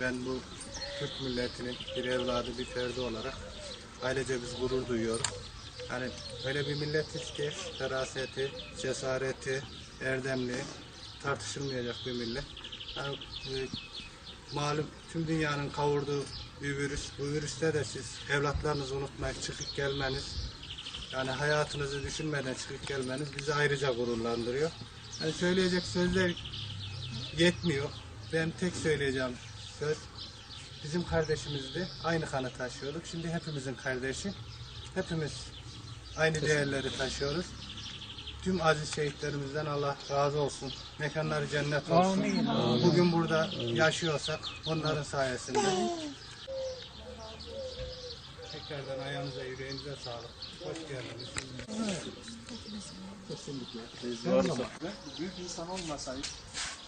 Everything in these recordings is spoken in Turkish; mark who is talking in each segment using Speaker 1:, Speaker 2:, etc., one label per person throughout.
Speaker 1: Ben bu Türk milletinin bir evladı, bir ferdi olarak ailece biz gurur duyuyoruz. Hani öyle bir milletiz ki feraseti, cesareti, erdemliği tartışılmayacak bir millet. Yani, e, malum tüm dünyanın kavurduğu bir virüs. Bu virüste de siz evlatlarınızı unutmayıp çıkıp gelmeniz, yani hayatınızı düşünmeden çıkıp gelmeniz bizi ayrıca gururlandırıyor. Yani söyleyecek sözler yetmiyor. Ben tek söyleyeceğim söz bizim kardeşimizdi. Aynı kanı taşıyorduk. Şimdi hepimizin kardeşi. Hepimiz aynı değerleri taşıyoruz. Tüm aziz şehitlerimizden Allah razı olsun. Mekanları cennet olsun. Bugün burada yaşıyorsak onların sayesinde. Tekrardan ayağınıza, yüreğinize sağlık. Hoş geldiniz.
Speaker 2: Büyük insan olmasaydı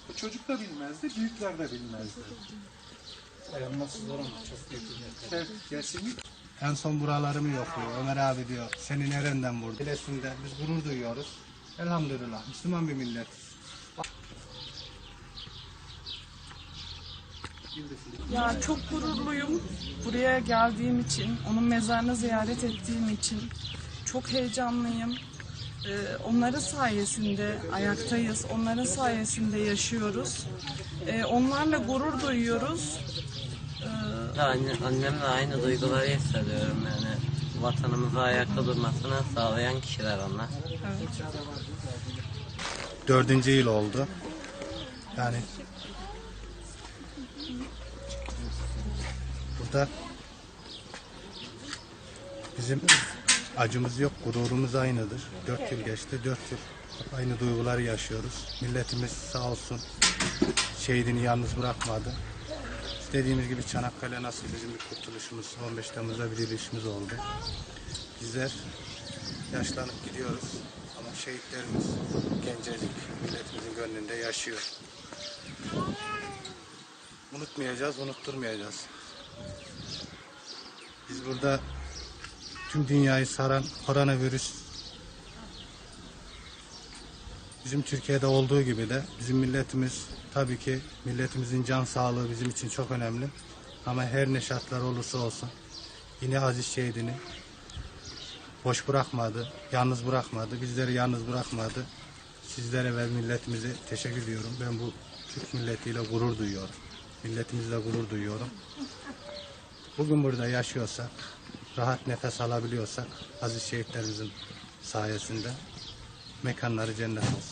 Speaker 2: bu çocuk da bilmezdi, büyükler de bilmezdi.
Speaker 3: Dayanması zor ama çok büyük bir.
Speaker 2: Evet, kesinlikle.
Speaker 1: En son buralarımı yokluyor. Ömer abi diyor. Seni nereden vurdu? Bilesinde biz gurur duyuyoruz. Elhamdülillah. Müslüman bir milletiz.
Speaker 4: Ya çok gururluyum buraya geldiğim için, onun mezarını ziyaret ettiğim için. Çok heyecanlıyım. Ee, onların sayesinde ayaktayız, onların sayesinde yaşıyoruz. Ee, onlarla gurur duyuyoruz.
Speaker 5: Anne, annemle aynı duyguları hissediyorum yani. Vatanımızı ayakta durmasını sağlayan kişiler onlar.
Speaker 4: Evet.
Speaker 1: Dördüncü yıl oldu. Yani burada bizim acımız yok, gururumuz aynıdır. Dört yıl geçti, dört yıl aynı duyguları yaşıyoruz. Milletimiz sağ olsun şehidini yalnız bırakmadı. Dediğimiz gibi Çanakkale nasıl bizim bir kurtuluşumuz, 15 Temmuz'da bir dirilişimiz oldu. Bizler yaşlanıp gidiyoruz ama şehitlerimiz gencecik milletimizin gönlünde yaşıyor. Unutmayacağız, unutturmayacağız. Biz burada tüm dünyayı saran koronavirüs bizim Türkiye'de olduğu gibi de bizim milletimiz tabii ki milletimizin can sağlığı bizim için çok önemli. Ama her ne şartlar olursa olsun yine aziz şehidini boş bırakmadı, yalnız bırakmadı, bizleri yalnız bırakmadı. Sizlere ve milletimize teşekkür ediyorum. Ben bu Türk milletiyle gurur duyuyorum. Milletimizle gurur duyuyorum. Bugün burada yaşıyorsak, rahat nefes alabiliyorsak aziz şehitlerimizin sayesinde mekanları cennet olsun.